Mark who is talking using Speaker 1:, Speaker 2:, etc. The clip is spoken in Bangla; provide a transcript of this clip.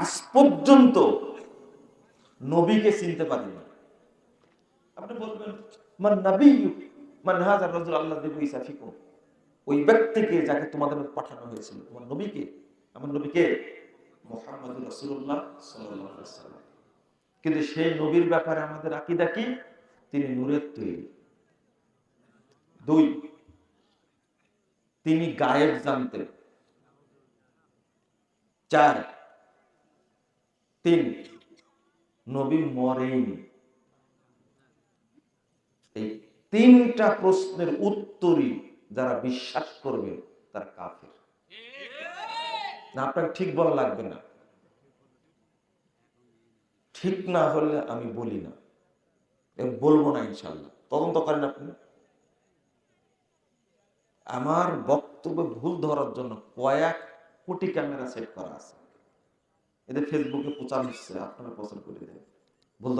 Speaker 1: আজ পর্যন্ত নবীকে চিনতে পারি না আপনি বলবেন, মান নবী, মান হাজার রাজুল আল্লাহ ওই ব্যক্তিকে যাকে তোমাদের পাঠানো হয়েছিল, তোমার নবীকে, আমার নবীকে মোহাম্মদ রসুল্লাহ সাল্লাম কিন্তু সেই নবীর ব্যাপারে আমাদের আকিদা কি? তিনি নূরের তৈরি। দুই, তিনি গায়েব জানতেন। চার তিন। নবী মরেনি। এই তিনটা প্রশ্নের উত্তরই যারা বিশ্বাস করবে তারা কাফের। না আপনার ঠিক বলা লাগবে না। ঠিক না হলে আমি বলি না। বলব না ইনশাল্লাহ তদন্ত করেন আপনি। আমার বক্তব্য ভুল ধরার জন্য কয়েক কোটি ক্যামেরা সেট করা আছে। এদের ফেসবুকে প্রচার হচ্ছে আপনারা পছন্দ করে দেবেন ভুল